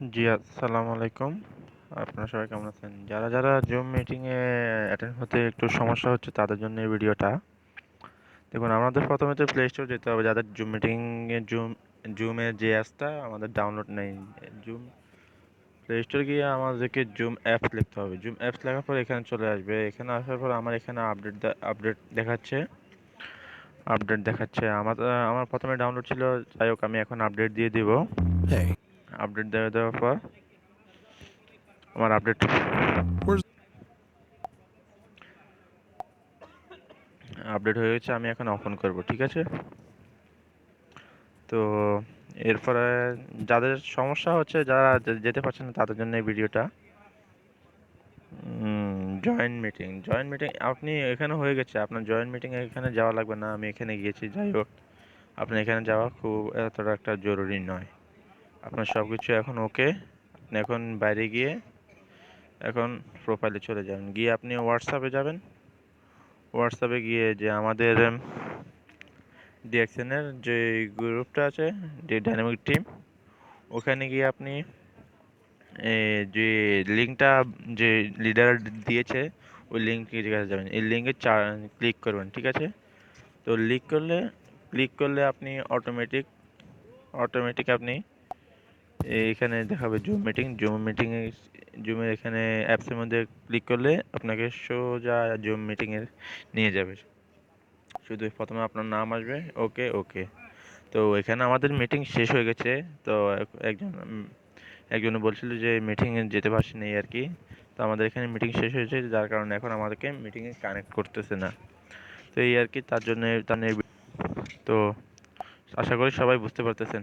জি, আসসালামু আলাইকুম। আপনারা সবাই কেমন আছেন? যারা, যারা জুম মিটিংয়ে অ্যাটেন্ড হতে একটু সমস্যা হচ্ছে তাদের জন্য এই ভিডিওটা। দেখুন আমাদের প্রথমে তো প্লে স্টোর যেতে হবে যাদের জুম মিটিংয়ে জুম জুমের যে অ্যাপসটা আমাদের ডাউনলোড নেই। জুম প্লে স্টোরে গিয়ে আমাদেরকে জুম অ্যাপস লিখতে হবে। জুম অ্যাপস লেখার পর এখানে চলে আসবে। এখানে আসার পর আমার এখানে আপডেট আপডেট দেখাচ্ছে। আপডেট দেখাচ্ছে। আমার আমার প্রথমে ডাউনলোড ছিল যাই হোক আমি এখন আপডেট দিয়ে দিব। আপডেট দেওয়া দেওয়ার পর আমার আপডেট আপডেট হয়ে গেছে আমি এখন ওপেন করব ঠিক আছে? তো এরপরে যাদের সমস্যা হচ্ছে যারা যেতে পারছেন না তাদের জন্য এই ভিডিওটা। জয়েন্ট মিটিং জয়েন্ট মিটিং আপনি এখানে হয়ে গেছে আপনার জয়েন্ট মিটিং এখানে যাওয়া লাগবে না আমি এখানে গিয়েছি যাই হোক। আপনি এখানে যাওয়া খুব এতটা একটা জরুরি নয়। আপনার সব কিছু এখন ওকে আপনি এখন বাইরে গিয়ে এখন প্রোফাইলে চলে যাবেন। গিয়ে আপনি হোয়াটসঅ্যাপে যাবেন। হোয়াটসঅ্যাপে গিয়ে যে আমাদের ডিএক্সএনের যে গ্রুপটা আছে, যে ডাইনামিক টিম ওখানে গিয়ে আপনি যে লিঙ্কটা, যে লিডার দিয়েছে, ওই লিঙ্কে কাছে যাবেন। এই লিঙ্কে চা ক্লিক করবেন, ঠিক আছে? তো লিক করলে ক্লিক করলে আপনি অটোমেটিক অটোমেটিক আপনি এখানে দেখাবে জুম মিটিং জুম মিটিংয়ে জুমের এখানে অ্যাপসের মধ্যে ক্লিক করলে আপনাকে সোজা জুম মিটিংয়ে নিয়ে যাবে। শুধু প্রথমে আপনার নাম আসবে। ওকে ওকে তো এখানে আমাদের মিটিং শেষ হয়ে গেছে। তো একজন একজন বলছিল যে মিটিংয়ে যেতে পারছি না এই আর কি। তো আমাদের এখানে মিটিং শেষ হয়েছে। যার কারণে এখন আমাদেরকে মিটিংয়ে কানেক্ট করতেছে না। তো এই আর কি তার জন্য তার তো আশা করি সবাই বুঝতে পারতেছেন।